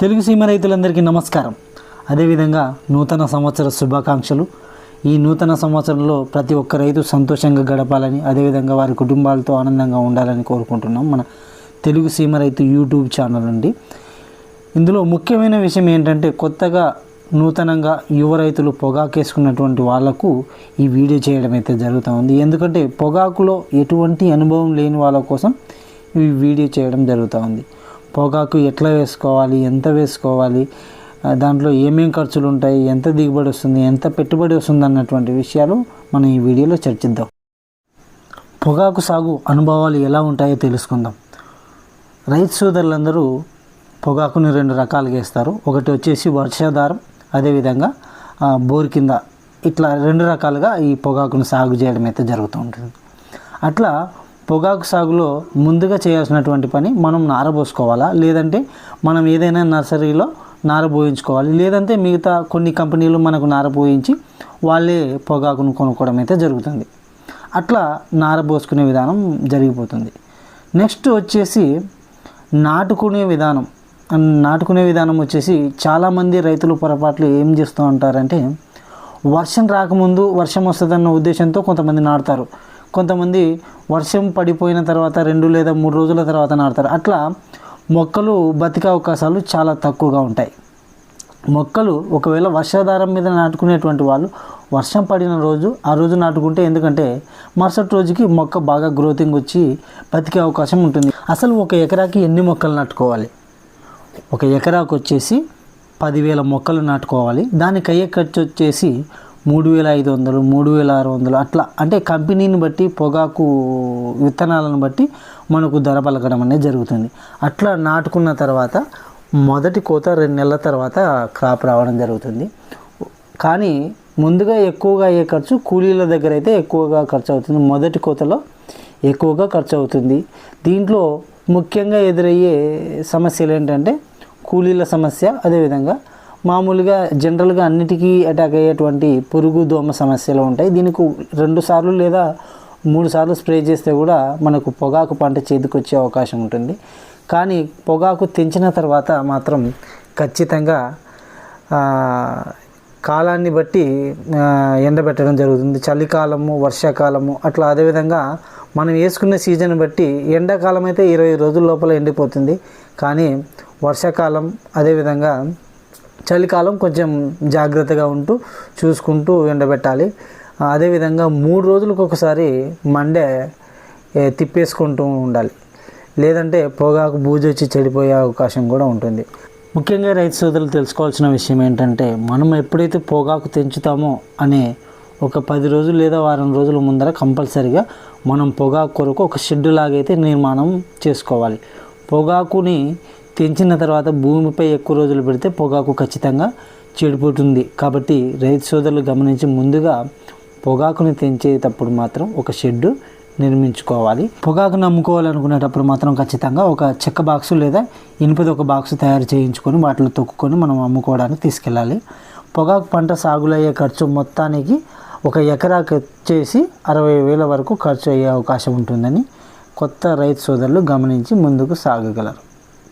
తెలుగు సీమ రైతులందరికీ నమస్కారం. అదేవిధంగా నూతన సంవత్సర శుభాకాంక్షలు. ఈ నూతన సంవత్సరంలో ప్రతి ఒక్క రైతు సంతోషంగా గడపాలని అదేవిధంగా వారి కుటుంబాలతో ఆనందంగా ఉండాలని కోరుకుంటున్నాం మన తెలుగు సీమ రైతు యూట్యూబ్ ఛానల్ నుండి. ఇందులో ముఖ్యమైన విషయం ఏంటంటే కొత్తగా నూతనంగా యువ రైతులు పొగాకేసుకున్నటువంటి వాళ్ళకు ఈ వీడియో చేయడం అయితే జరుగుతూ ఉంది. ఎందుకంటే పొగాకులో ఎటువంటి అనుభవం లేని వాళ్ళ కోసం ఈ వీడియో చేయడం జరుగుతూ ఉంది. పొగాకు ఎట్లా వేసుకోవాలి ఎంత వేసుకోవాలి దాంట్లో ఏమేం ఖర్చులు ఉంటాయి ఎంత దిగుబడి వస్తుంది ఎంత పెట్టుబడి వస్తుంది అన్నటువంటి విషయాలు మనం ఈ వీడియోలో చర్చిద్దాం. పొగాకు సాగు అనుభవాలు ఎలా ఉంటాయో తెలుసుకుందాం. రైతు సోదరులందరూ పొగాకుని రెండు రకాలుగా వేస్తారు. ఒకటి వచ్చేసి వర్షాధారం అదేవిధంగా బోర్ కింద ఇట్లా రెండు రకాలుగా ఈ పొగాకును సాగు చేయడం అయితే జరుగుతూ ఉంటుంది. అట్లా పొగాకు సాగులో ముందుగా చేయాల్సినటువంటి పని మనం నారబోసుకోవాలా? లేదంటే మనం ఏదైనా నర్సరీలో నార పోయించుకోవాలి లేదంటే మిగతా కొన్ని కంపెనీలు మనకు నార పోయించి వాళ్ళే పొగాకును కొనుక్కోవడం అయితే జరుగుతుంది. అట్లా నార పోసుకునే విధానం జరిగిపోతుంది. నెక్స్ట్ వచ్చేసి నాటుకునే విధానం. నాటుకునే విధానం వచ్చేసి చాలామంది రైతులు పొరపాట్లు ఏం చేస్తూ ఉంటారంటే వర్షం రాకముందు వర్షం వస్తుందన్న ఉద్దేశంతో కొంతమంది నాటుతారు. కొంతమంది వర్షం పడిపోయిన తర్వాత రెండు లేదా మూడు రోజుల తర్వాత నాటుతారు. అట్లా మొక్కలు బతికే అవకాశాలు చాలా తక్కువగా ఉంటాయి. మొక్కలు ఒకవేళ వర్షాధారం మీద నాటుకునేటువంటి వాళ్ళు వర్షం పడిన రోజు ఆ రోజు నాటుకుంటే ఎందుకంటే మరుసటి రోజుకి మొక్క బాగా గ్రోతింగ్ వచ్చి బతికే అవకాశం ఉంటుంది. అసలు ఒక ఎకరాకి ఎన్ని మొక్కలు నాటుకోవాలి? ఒక ఎకరాకు వచ్చేసి పదివేల మొక్కలు నాటుకోవాలి. దానికి అయ్యే ఖర్చు వచ్చేసి మూడు వేల ఐదు వందలు మూడు వేల ఆరు వందలు అట్లా. అంటే కంపెనీని బట్టి పొగాకు విత్తనాలను బట్టి మనకు ధర పలకడం అనేది జరుగుతుంది. అట్లా నాటుకున్న తర్వాత మొదటి కోత రెండు నెలల తర్వాత క్రాప్ రావడం జరుగుతుంది. కానీ ముందుగా ఎక్కువగా అయ్యే ఖర్చు కూలీల దగ్గర అయితే ఎక్కువగా ఖర్చు అవుతుంది. మొదటి కోతలో ఎక్కువగా ఖర్చు అవుతుంది. దీంట్లో ముఖ్యంగా ఎదురయ్యే సమస్యలు ఏంటంటే కూలీల సమస్య అదేవిధంగా మామూలుగా జనరల్గా అన్నిటికీ అటాక్ అయ్యేటువంటి పురుగు దోమ సమస్యలు ఉంటాయి. దీనికి రెండు సార్లు లేదా మూడు సార్లు స్ప్రే చేస్తే కూడా మనకు పొగాకు పంట చేతికొచ్చే అవకాశం ఉంటుంది. కానీ పొగాకు తెంచిన తర్వాత మాత్రం ఖచ్చితంగా కాలాన్ని బట్టి ఎండబెట్టడం జరుగుతుంది. చలికాలము వర్షాకాలము అట్లా అదేవిధంగా మనం వేసుకునే సీజన్ బట్టి ఎండాకాలం అయితే ఇరవై రోజుల లోపల ఎండిపోతుంది. కానీ వర్షాకాలం అదేవిధంగా చలికాలం కొంచెం జాగ్రత్తగా ఉంటూ చూసుకుంటూ ఎండబెట్టాలి. అదేవిధంగా మూడు రోజులకు ఒకసారి మండే తిప్పేసుకుంటూ ఉండాలి. లేదంటే పొగాకు బూజు వచ్చి చెడిపోయే అవకాశం కూడా ఉంటుంది. ముఖ్యంగా రైతు సోదరులు తెలుసుకోవాల్సిన విషయం ఏంటంటే మనం ఎప్పుడైతే పొగాకు తెంచుతామో అనే ఒక పది రోజులు లేదా వారం రోజుల ముందర కంపల్సరిగా మనం పొగాకు కొరకు ఒక షెడ్ లాగైతే నిర్మాణం చేసుకోవాలి. పొగాకుని తెంచిన తర్వాత భూమిపై ఎక్కువ రోజులు పెడితే పొగాకు ఖచ్చితంగా చెడిపోతుంది. కాబట్టి రైతు సోదరులు గమనించి ముందుగా పొగాకుని తెంచేటప్పుడు మాత్రం ఒక షెడ్డు నిర్మించుకోవాలి. పొగాకును అమ్ముకోవాలనుకునేటప్పుడు మాత్రం ఖచ్చితంగా ఒక చెక్క బాక్సు లేదా ఇనుపది ఒక బాక్సు తయారు చేయించుకొని వాటిలో తొక్కుకొని మనం అమ్ముకోవడానికి తీసుకెళ్ళాలి. పొగాకు పంట సాగులయ్యే ఖర్చు మొత్తానికి ఒక ఎకరాకి వచ్చేసి అరవై వేల వరకు ఖర్చు అయ్యే అవకాశం ఉంటుందని కొత్త రైతు సోదరులు గమనించి ముందుకు సాగగలరు.